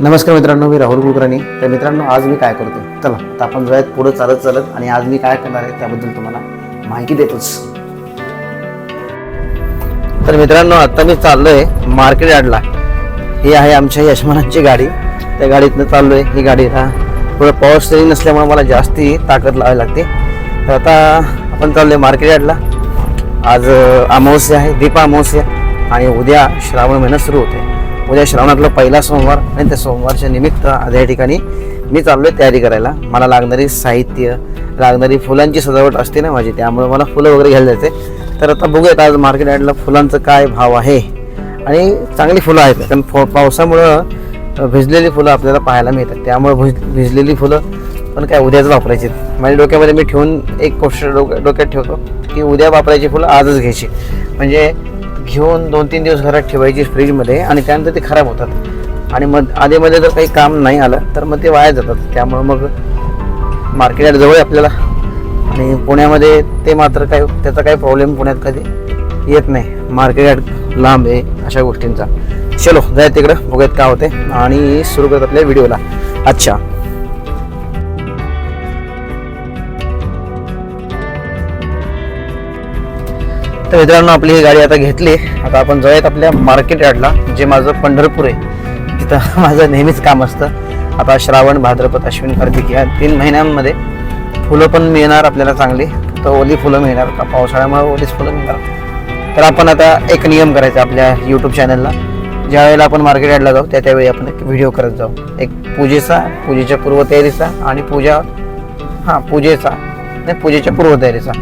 नमस्कार मित्रांनो मी राहुल कुलकर्णी. तर मित्रांनो आज मी काय करतो चला तर आपण जाऊयात पुढे चालत चालत आणि आज मी काय करणार आहे त्याबद्दल तुम्हाला माहिती देतोच. तर मित्रांनो आता मी चाललोय मार्केट यार्डला. ही आहे आमच्या यशमानांची गाडी. त्या गाडीतनं चाललोय. ही गाडी हा थोडं पाऊस तरी नसल्यामुळे मला जास्ती ताकद लावावी लागते. तर आता आपण चाललोय मार्केट यार्डला. आज अमावस्या आहे दीप अमावस्या आणि उद्या श्रावण महिना सुरू होते उद्या श्रावणातला पहिला सोमवार आणि त्या सोमवारच्या निमित्त आज या ठिकाणी मी चाललोय तयारी करायला. मला लागणारी साहित्य लागणारी फुलांची सजावट असते ना माझी त्यामुळे मला फुलं वगैरे घ्यायला जायचे तर आता बघूयात आज मार्केट यार्डला फुलांचं काय भाव आहे. आणि चांगली फुलं आहेत कारण फो- पावसामुळं भिजलेली फुलं आपल्याला पाहायला मिळतात. त्यामुळे भिज भिजलेली फुलं पण काय उद्याच वापरायची. माझ्या डोक्यामध्ये मी ठेवून एक गोष्ट डोक्यात ठेवतो की उद्या वापरायची फुलं आजच घ्यायची. म्हणजे घेऊन दोन तीन दिवस घरात ठेवायची फ्रीजमध्ये आणि त्यानंतर ते खराब होतात. आणि मग आधीमध्ये जर काही काम नाही आलं तर मग ते वाया जातात. त्यामुळं मग मार्केटात जवळ आहे आपल्याला. आणि पुण्यामध्ये ते मात्र काय त्याचा काही प्रॉब्लेम पुण्यात कधी येत नाही. मार्केट लांब आहे अशा गोष्टींचा. चलो जाय तिकडं. बघूयात काय होते आणि सुरू करत आपल्या व्हिडिओला अच्छा. तर मित्रांनो आपली ही गाडी आता घेतली. आता आपण जाऊयात आपल्या मार्केट यार्डला जे माझं पंढरपूर आहे. तिथं माझं नेहमीच काम असतं. आता श्रावण भाद्रपद अश्विन कार्तिक या तीन महिन्यांमध्ये फुलं पण मिळणार आपल्याला चांगली. तर ओली फुलं मिळणार. का पावसाळ्यामुळे ओलीच फुलं मिळणार. तर आपण आता एक नियम करायचा आपल्या यूट्यूब चॅनलला ज्या वेळेला आपण मार्केट यार्डला जाऊ त्या त्यावेळी आपण एक व्हिडिओ करत जाऊ. एक पूजेचा पूजेच्या पूर्वतयारीचा आणि पूजा हां पूजेचा नाही पूजेच्या पूर्वतयारीचा.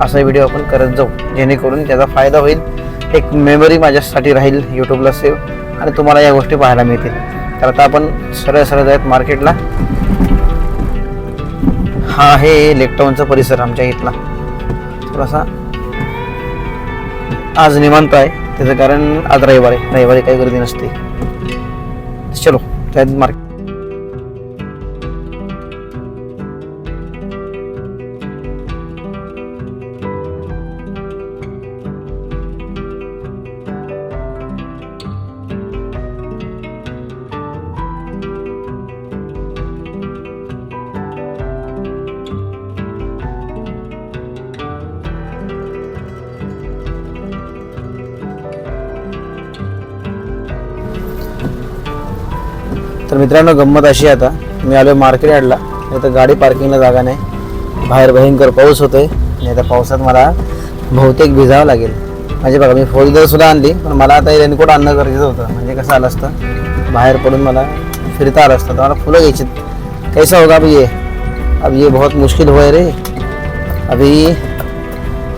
असा व्हिडिओ आपण करत जाऊ जेणेकरून त्याचा फायदा होईल एक मेमरी माझ्यासाठी राहील यूट्यूबला सेव्ह आणि तुम्हाला या गोष्टी पाहायला मिळतील. तर आता आपण सरळ सरळ जायत मार्केटला हा आहे लेकटाऊनचा परिसर आमच्या इथला. थोडासा आज निवांत आहे. त्याचं कारण आज रविवार आहे. रविवारी काही गर्दी नसते. चलो त्यात मार्केट तर मित्रांनो गंमत अशी आता. मी आलो मार्केट यार्डला. तर गाडी पार्किंगला जागा नाही. बाहेर भयंकर पाऊस होतोय. आणि आता पावसात मला बहुतेक भिजावं लागेल. म्हणजे बघा मी फोर व्हीलर सुद्धा आणली पण मला आता रेनकोट आणणं गरजेचं होतं. म्हणजे कसं आलं असतं? बाहेर पडून मला फिरता आलं असतं. तर मला फुलं घ्यायची कैसा होगा अब ये? अब ये बहुत मुश्किल होय रे. अभी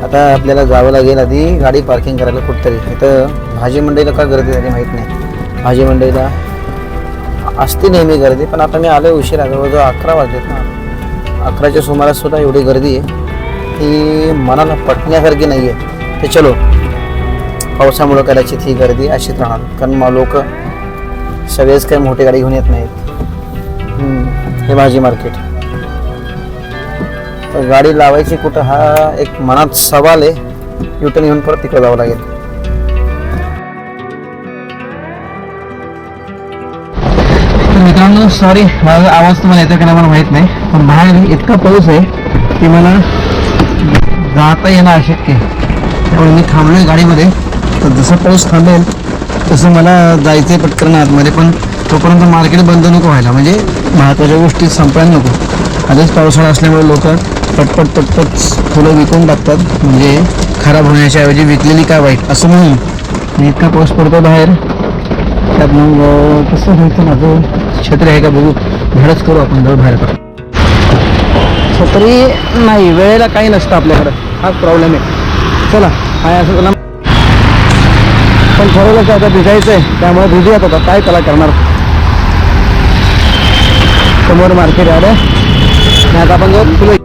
आता आपल्याला जावं लागेल आधी गाडी पार्किंग करायला कुठतरी. इथं भाजी मंडईला का गर्दी झाली माहीत नाही. भाजी मंडईला असते नेहमी गर्दी पण आता मी आलो उशिरा जवळजवळ अकरा वाजलेत. ना अकराच्या सुमारास सुद्धा एवढी गर्दी आहे की मनाला पटण्यासारखी नाही आहे ते चलो पावसामुळं कदाचित ही गर्दी अशीच राहणार. कारण मग लोक सगळेच काही मोठी गाडी घेऊन येत नाहीत. हे भाजी मार्केट. तर गाडी लावायची कुठं हा एक मनात सवाल आहे. युटर्न घेऊन परत तिकडे जावं लागेल. मित्रांनो सॉरी माझा आवाज तुम्हाला येतो का नाही मला माहीत नाही पण बाहेर इतका पाऊस आहे की मला जाता येणं अशक्य आहे. त्यामुळे मी थांबलोय गाडीमध्ये. तर जसं पाऊस थांबेल तसं मला जायचं आहे पटकन आतमध्ये पण तोपर्यंत मार्केट बंद नको व्हायला. म्हणजे महत्त्वाच्या गोष्टी संपायला नको. आधीच पावसाळा असल्यामुळे लोक पटपट पटपट फुलं विकून टाकतात. म्हणजे खराब होण्याच्या ऐवजी विकलेली काय वाईट? असं म्हणून मी इतका पाऊस पडतो बाहेर. त्यात मग कसं होतं माझं छत्री आहे का बघू. धाडच करू आपण जवळ बाहेर छत्री नाही वेळेला काही नसतं आपल्याकडं. हाच प्रॉब्लेम आहे. चला काय असं चला. पण ठरवलं की आता भिजायचं आहे त्यामुळे भिजूयात आता. काय त्याला करणार? समोर मार्केट आलं आता आपण जाऊ फुलं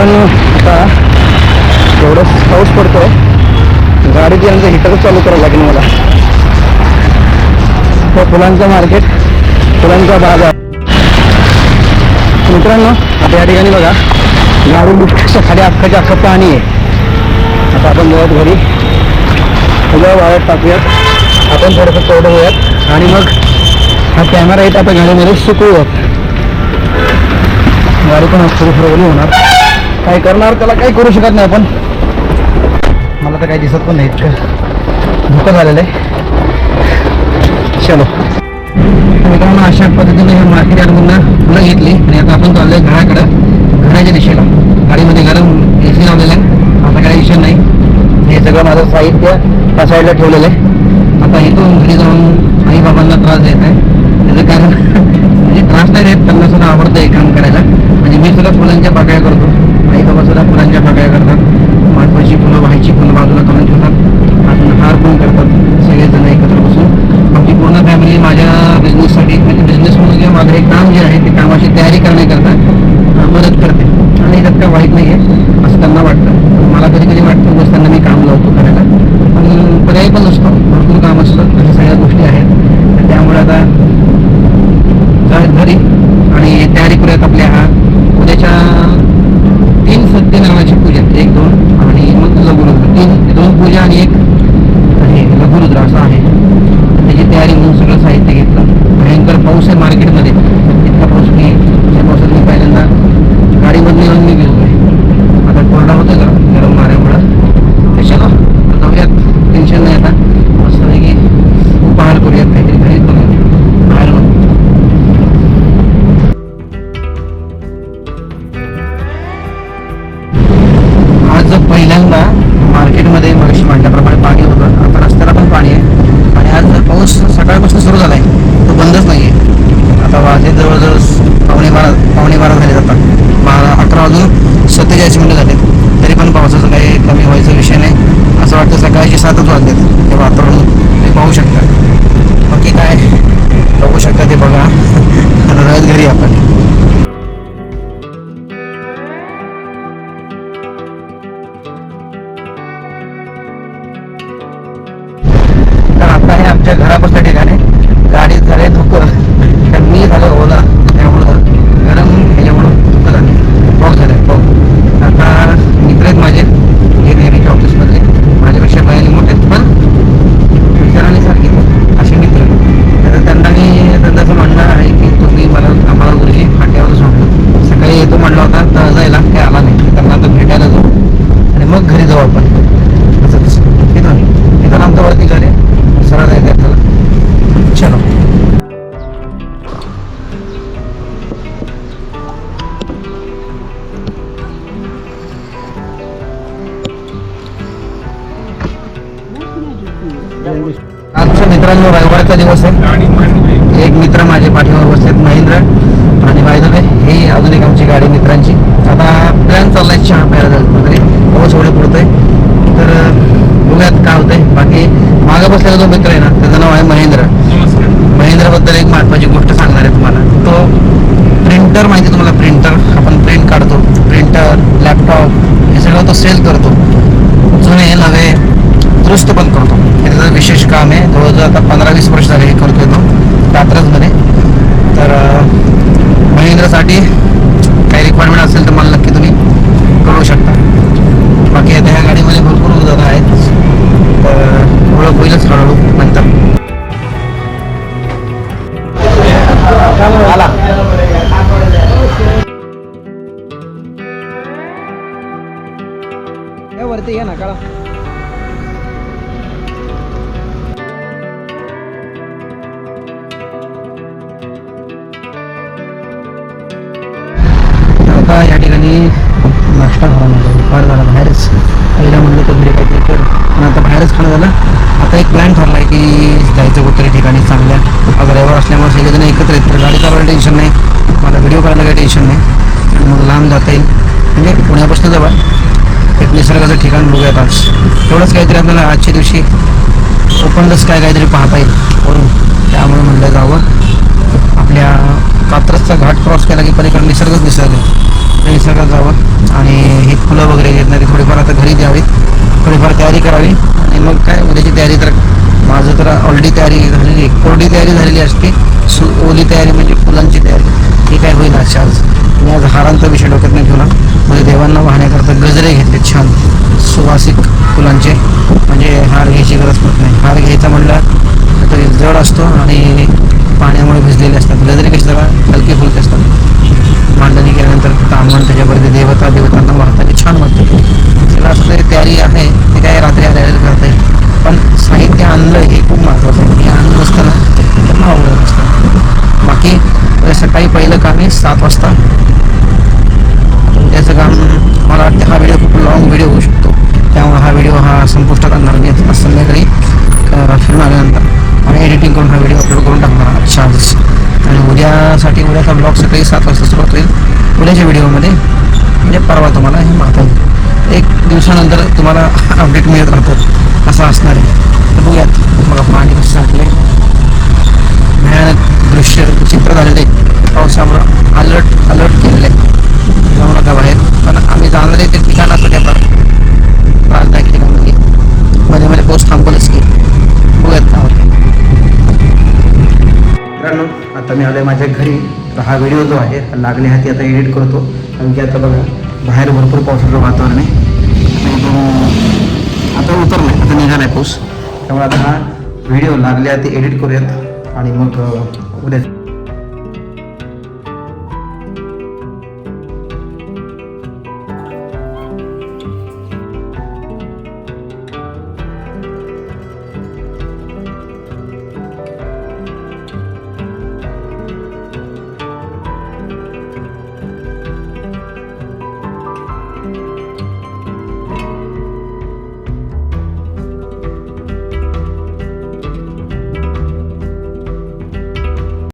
कारण आता एवढं पाऊस पडतो गाडीची यांचं हिटरच चालू करावं लागेल मला. तर फुलांचं मार्केट फुलांचा बाजार. मित्रांनो आता या ठिकाणी बघा गाडी मुख्य खाली अख्खाच्या अख्खं पाणी आहे. आता आपण जाऊयात घरी. सगळं वाळत टाकूयात. आपण थोडंसं चौडं होऊयात आणि मग हा कॅमेरा येत आता गाडीमध्ये सुकूयात गाडी पण थोडी फिरवली होणार. काय करणार त्याला काही करू शकत नाही आपण. मला तर काही दिसत पण नाही इतकं. धोका झालेलं आहे. चलो. मित्रांनो अशा पद्धतीने हे मार्केट यार्डमधून फुलं घेतली आणि आता आपण चाललोय घराकडं घराच्या दिशेला. गाडीमध्ये गरम ए सी लावलेलं आहे. आता काही विषय नाही. हे सगळं माझं साहित्य त्या साईडला ठेवलेलं आहे. आता इथून घरी जाऊन आई बाबांना त्रास देत आहे. त्याचं कारण म्हणजे त्रास नाही देत त्यांना सुद्धा आवडतं हे काम करायला. म्हणजे मी सुद्धा फुलांच्या बागाया करतो. बाजूला फुलांच्या बागाया करतात. माणसाची फुलं व्हायची फुलं बाजूला करून ठेवतात. अजून हार पण करतात. सगळेजण एकत्र बसून. आमची पूर्ण फॅमिली माझ्या बिझनेससाठी म्हणजे बिझनेस म्हणून किंवा माझं हे काम जे आहे ते कामाची तयारी करण्याकरता मदत करते. आणि त्यात काय वाईट नाही आहे वाटतं सकाळचे सातच वाजलेत हे वातावरण ते पाहू शकता. बाकी काय बघू शकता ते बघा. आता जाऊयात घरी आपण. तर आता हे आमच्या घरापासून एक मित्र माझे पाठीवर बसलेत महेंद्र आणि बायदवे ही अजून एक आमची गाडी मित्रांची. आता प्लॅन चाललाय चहा प्यायला जायचं वगैरे पाऊस एवढे पडतोय तर बघूयात काय होतंय. बाकी मागं बसलेला जो मित्र आहे ना त्याचं नाव आहे महेंद्र. महेंद्रबद्दल एक महत्वाची गोष्ट सांगणार आहे तुम्हाला. तो प्रिंटर माहिती तुम्हाला? प्रिंटर आपण प्रिंट काढतो. प्रिंटर लॅपटॉप हे सगळं तो सेल करतो. जुने नवे दुरुस्त पण करतो. हे त्याचं विशेष काम आहे. जवळजवळ आता पंधरा वीस वर्ष झाले हे करतोय तो. कात्रजमध्ये तर महिंद्रासाठी काही रिक्वायरमेंट असेल तर मला नक्की तुम्ही कळवू शकता. बाकी आता ह्या गाडीमध्ये भरपूर उदाहरणं आहेत. तर ओळख होईलच हळूहळू नंतर. आला. वरती घ्या ना काळा बाहेरच खाणं झालं. आता एक प्लॅन ठरला आहे की जायचं कुठतरी ठिकाणी चांगल्या आता ड्रायव्हर असल्यामुळे सगळेजण एकत्र येत गाडी करायला टेन्शन नाही. मला व्हिडिओ करायला काही टेन्शन नाही. मग लांब जाता येईल. म्हणजे पुण्यापासून जवळ. एक निसर्गाचं ठिकाण बघूयात आज. तेवढंच काहीतरी आपल्याला आजच्या दिवशी ओपनलच काय काहीतरी पाहता येईल. वरून. त्यामुळे म्हटलं जावं. आपल्या कात्रसचा घाट क्रॉस केला की पलीकडे निसर्गच निसर्ग आहे निसर्गात जावं. आणि ही फुलं वगैरे घेतणारी थोडीफार आता घरी द्यावीत. थोडीफार तयारी करावी. मग काय उद्याची तयारी तर माझं तर ऑलरेडी तयारी झालेली कोरडी तयारी झालेली असते. सु ओली तयारी म्हणजे फुलांची तयारी. ही काय होईल आज? आज मी आज हारांचा विषय डोक्यात नाही ठेवला. म्हणजे देवांना वाहण्याकरता गजरे घेतले छान. सुवासिक फुलांचे. म्हणजे हार घ्यायची गरज पडत नाही. हार घ्यायचा म्हणलं तरी जड असतो आणि पाण्यामुळे भिजलेले असतात. गजरे कसे जरा हलके फुलके असतात. मांडणी केल्यानंतर तांबण त्याच्यावरती देवता देवतांना वाहतात छान वाटते त्याला असं तरी तयारी आहे. ते काय रात्री आल्या उद्यासाठी उद्याचा ब्लॉग सकाळी सात वाजता सुरुवात होईल उद्याच्या व्हिडिओमध्ये. म्हणजे परवा तुम्हाला हे पाहता. येईल एक दिवसानंतर तुम्हाला अपडेट मिळत राहतात असं असणार आहे. तर बघूयात. मला पाणी कसं साठले भयानक दृश्य चित्र झालेले पावसामुळे पावसामुळं अलर्ट अलर्ट केलेलं आहे. जाऊ नका बाहेर. पण आम्ही जाणार आहे ते ठिकाण असं त्या त्रासदायक ठिकाणी मध्ये मध्ये पोस्ट आता मी माझ्या घरी तर हा व्हिडिओ जो आहे हा हाती आता एडिट करतो. कारण की आता बघा बाहेर भरपूर पावसाचं वातावरण आहे. आता आता उतरलाय आता आहे पाऊस. त्यामुळे आता हा व्हिडिओ लागले हाती एडिट करूयात. आणि मग उद्या